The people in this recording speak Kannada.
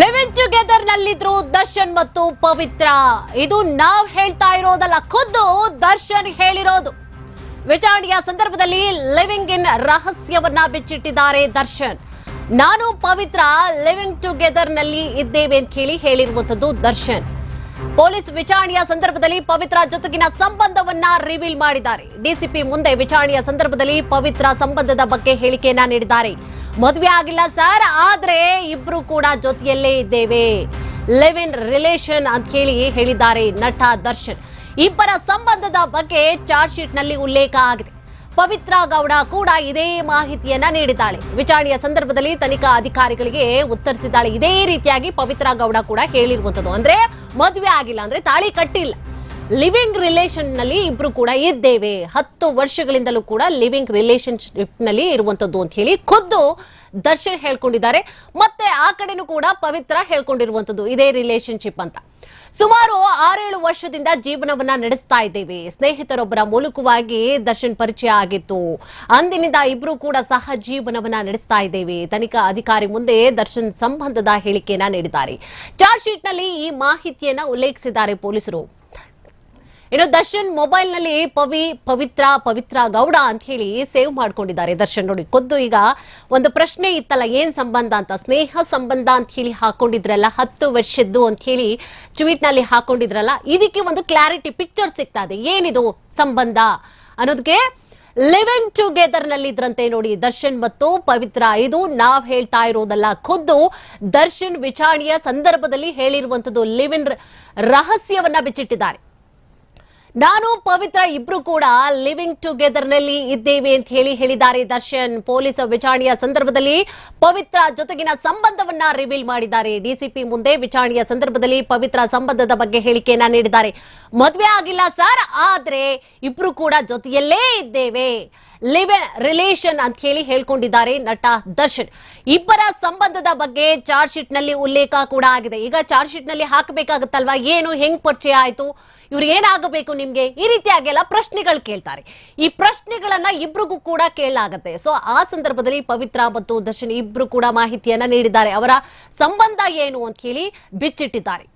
ಲಿವಿಂಗ್ ಟುಗೆದರ್ ನಲ್ಲಿದ್ರು ದರ್ಶನ್ ಮತ್ತು ಪವಿತ್ರ. ಇದು ನಾವ್ ಹೇಳ್ತಾ ಇರೋದಲ್ಲ, ಖುದ್ದು ದರ್ಶನ್ ಹೇಳಿರೋದು. ವಿಚಾರಣೆಯ ಸಂದರ್ಭದಲ್ಲಿ ಲಿವಿಂಗ್ ಇನ್ ರಹಸ್ಯವನ್ನ ಬಿಚ್ಚಿಟ್ಟಿದ್ದಾರೆ ದರ್ಶನ್. ನಾನು ಪವಿತ್ರ ಲಿವಿಂಗ್ ಟುಗೆದರ್ನಲ್ಲಿ ಇದ್ದೇವೆ ಅಂತ ಹೇಳಿ ಹೇಳಿರುವಂತದ್ದು ದರ್ಶನ್. ಪೊಲೀಸ್ ವಿಚಾರಣೆಯ ಸಂದರ್ಭದಲ್ಲಿ ಪವಿತ್ರ ಜೊತೆಗಿನ ಸಂಬಂಧವನ್ನ ರಿವೀಲ್ ಮಾಡಿದ್ದಾರೆ. ಡಿಸಿಪಿ ಮುಂದೆ ವಿಚಾರಣೆಯ ಸಂದರ್ಭದಲ್ಲಿ ಪವಿತ್ರ ಸಂಬಂಧದ ಬಗ್ಗೆ ಹೇಳಿಕೆಯನ್ನ ನೀಡಿದ್ದಾರೆ. ಮದುವೆ ಆಗಿಲ್ಲ ಸರ್, ಆದ್ರೆ ಇಬ್ರು ಕೂಡ ಜೊತೆಯಲ್ಲೇ ಇದ್ದೇವೆ. ಲಿವ್ ಇನ್ ರಿಲೇಷನ್ ಅಂತ ಹೇಳಿ ಹೇಳಿದ್ದಾರೆ ನಟ ದರ್ಶನ್. ಇಬ್ಬರ ಸಂಬಂಧದ ಬಗ್ಗೆ ಚಾರ್ಜ್ ಶೀಟ್ನಲ್ಲಿ ಉಲ್ಲೇಖ ಆಗಿದೆ. ಪವಿತ್ರ ಗೌಡ ಕೂಡ ಇದೇ ಮಾಹಿತಿಯನ್ನ ನೀಡಿದ್ದಾಳೆ. ವಿಚಾರಣೆಯ ಸಂದರ್ಭದಲ್ಲಿ ತನಿಖಾ ಅಧಿಕಾರಿಗಳಿಗೆ ಉತ್ತರಿಸಿದ್ದಾಳೆ. ಇದೇ ರೀತಿಯಾಗಿ ಪವಿತ್ರ ಗೌಡ ಕೂಡ ಹೇಳಿರುವಂತದ್ದು ಅಂದ್ರೆ ಮದುವೆ ಆಗಿಲ್ಲ ಅಂದ್ರೆ ತಾಳಿ ಕಟ್ಟಿಲ್ಲ. ಲಿವಿಂಗ್ ರಿಲೇಷನ್ನಲ್ಲಿ ಇಬ್ರು ಕೂಡ ಇದ್ದೇವೆ. ಹತ್ತು ವರ್ಷಗಳಿಂದಲೂ ಕೂಡ ಲಿವಿಂಗ್ ರಿಲೇಶನ್ಶಿಪ್ನಲ್ಲಿ ಇರುವಂತದ್ದು ಅಂತ ಹೇಳಿ ಖುದ್ದು ದರ್ಶನ್ ಹೇಳ್ಕೊಂಡಿದ್ದಾರೆ. ಮತ್ತೆ ಆ ಕಡೆನೂ ಕೂಡ ಪವಿತ್ರ ಹೇಳ್ಕೊಂಡಿರುವಂತದ್ದು ಇದೇ ರಿಲೇಶನ್ಶಿಪ್ ಅಂತ. ಸುಮಾರು ಆರೇಳು ವರ್ಷದಿಂದ ಜೀವನವನ್ನ ನಡೆಸ್ತಾ ಇದ್ದೇವೆ. ಸ್ನೇಹಿತರೊಬ್ಬರ ಮೂಲಕವಾಗಿ ದರ್ಶನ್ ಪರಿಚಯ ಆಗಿತ್ತು. ಅಂದಿನಿಂದ ಇಬ್ರು ಕೂಡ ಸಹ ಜೀವನವನ್ನ ನಡೆಸ್ತಾ ಇದ್ದೇವೆ. ತನಿಖಾ ಅಧಿಕಾರಿ ಮುಂದೆ ದರ್ಶನ್ ಸಂಬಂಧದ ಹೇಳಿಕೆಯನ್ನ ನೀಡಿದ್ದಾರೆ. ಚಾರ್ಜ್ ಶೀಟ್ನಲ್ಲಿ ಈ ಮಾಹಿತಿಯನ್ನ ಉಲ್ಲೇಖಿಸಿದ್ದಾರೆ ಪೊಲೀಸರು. ಇನ್ನು ದರ್ಶನ್ ಮೊಬೈಲ್ನಲ್ಲಿ ಪವಿ, ಪವಿತ್ರ ಪವಿತ್ರ ಗೌಡ ಅಂತ ಹೇಳಿ ಸೇವ್ ಮಾಡ್ಕೊಂಡಿದ್ದಾರೆ. ದರ್ಶನ್ ನೋಡಿ, ಖುದ್ದು ಈಗ ಒಂದು ಪ್ರಶ್ನೆ ಇತ್ತಲ್ಲ, ಏನ್ ಸಂಬಂಧ ಅಂತ? ಸ್ನೇಹ ಸಂಬಂಧ ಅಂತ ಹೇಳಿ ಹಾಕೊಂಡಿದ್ರಲ್ಲ, ಹತ್ತು ವರ್ಷದ್ದು ಅಂತ ಹೇಳಿ ಟ್ವೀಟ್ ಹಾಕೊಂಡಿದ್ರಲ್ಲ, ಇದಕ್ಕೆ ಒಂದು ಕ್ಲಾರಿಟಿ ಪಿಕ್ಚರ್ ಸಿಗ್ತಾ ಇದೆ. ಏನಿದು ಸಂಬಂಧ? ಅನ್ನೋದಕ್ಕೆ ಲಿವಿಂಗ್ ಟುಗೆದರ್ನಲ್ಲಿ ಇದ್ರಂತೆ ನೋಡಿ, ದರ್ಶನ್ ಮತ್ತು ಪವಿತ್ರ ಇದು ನಾವ್ ಹೇಳ್ತಾ ಇರೋದಲ್ಲ, ಖುದ್ದು ದರ್ಶನ್ ವಿಚಾರಣೆಯ ಸಂದರ್ಭದಲ್ಲಿ ಹೇಳಿರುವಂತದ್ದು ಲಿವಿನ್ ರಹಸ್ಯವನ್ನ ಬಿಚ್ಚಿಟ್ಟಿದ್ದಾರೆ. ನಾನು ಪವಿತ್ರ ಇಬ್ರು ಕೂಡ ಲಿವಿಂಗ್ ಟುಗೆದರ್ನಲ್ಲಿ ಇದ್ದೇವೆ ಅಂತ ಹೇಳಿ ಹೇಳಿದ್ದಾರೆ ದರ್ಶನ್. ಪೊಲೀಸ್ ವಿಚಾರಣೆಯ ಸಂದರ್ಭದಲ್ಲಿ ಪವಿತ್ರ ಜೊತೆಗಿನ ಸಂಬಂಧವನ್ನ ರಿವೀಲ್ ಮಾಡಿದ್ದಾರೆ. ಡಿಸಿಪಿ ಮುಂದೆ ವಿಚಾರಣೆಯ ಸಂದರ್ಭದಲ್ಲಿ ಪವಿತ್ರ ಸಂಬಂಧದ ಬಗ್ಗೆ ಹೇಳಿಕೆಯನ್ನ ನೀಡಿದ್ದಾರೆ. ಮದುವೆ ಆಗಿಲ್ಲ ಸರ್ ಆದ್ರೆ ಇಬ್ರು ಕೂಡ ಜೊತೆಯಲ್ಲೇ ಇದ್ದೇವೆ. ಲಿವ್ ರಿಲೇಷನ್ ಅಂತ ಹೇಳಿ ಹೇಳ್ಕೊಂಡಿದ್ದಾರೆ ನಟ ದರ್ಶನ್. ಇಬ್ಬರ ಸಂಬಂಧದ ಬಗ್ಗೆ ಚಾರ್ಜ್ ಶೀಟ್ನಲ್ಲಿ ಉಲ್ಲೇಖ ಕೂಡ ಆಗಿದೆ. ಈಗ ಚಾರ್ಜ್ ಶೀಟ್ನಲ್ಲಿ ಹಾಕಬೇಕಾಗುತ್ತಲ್ವಾ? ಏನು? ಹೆಂಗ್ ಪರಿಚಯ ಆಯ್ತು? ಇವ್ರು ಏನಾಗಬೇಕು ನಿಮ್ಗೆ? ಈ ರೀತಿಯಾಗೆಲ್ಲ ಪ್ರಶ್ನೆಗಳು ಕೇಳ್ತಾರೆ. ಈ ಪ್ರಶ್ನೆಗಳನ್ನ ಇಬ್ರಿಗೂ ಕೂಡ ಕೇಳಲಾಗತ್ತೆ. ಸೊ, ಆ ಸಂದರ್ಭದಲ್ಲಿ ಪವಿತ್ರ ಮತ್ತು ದರ್ಶನ್ ಇಬ್ರು ಕೂಡ ಮಾಹಿತಿಯನ್ನ ನೀಡಿದ್ದಾರೆ. ಅವರ ಸಂಬಂಧ ಏನು ಅಂತ ಹೇಳಿ ಬಿಚ್ಚಿಟ್ಟಿದ್ದಾರೆ.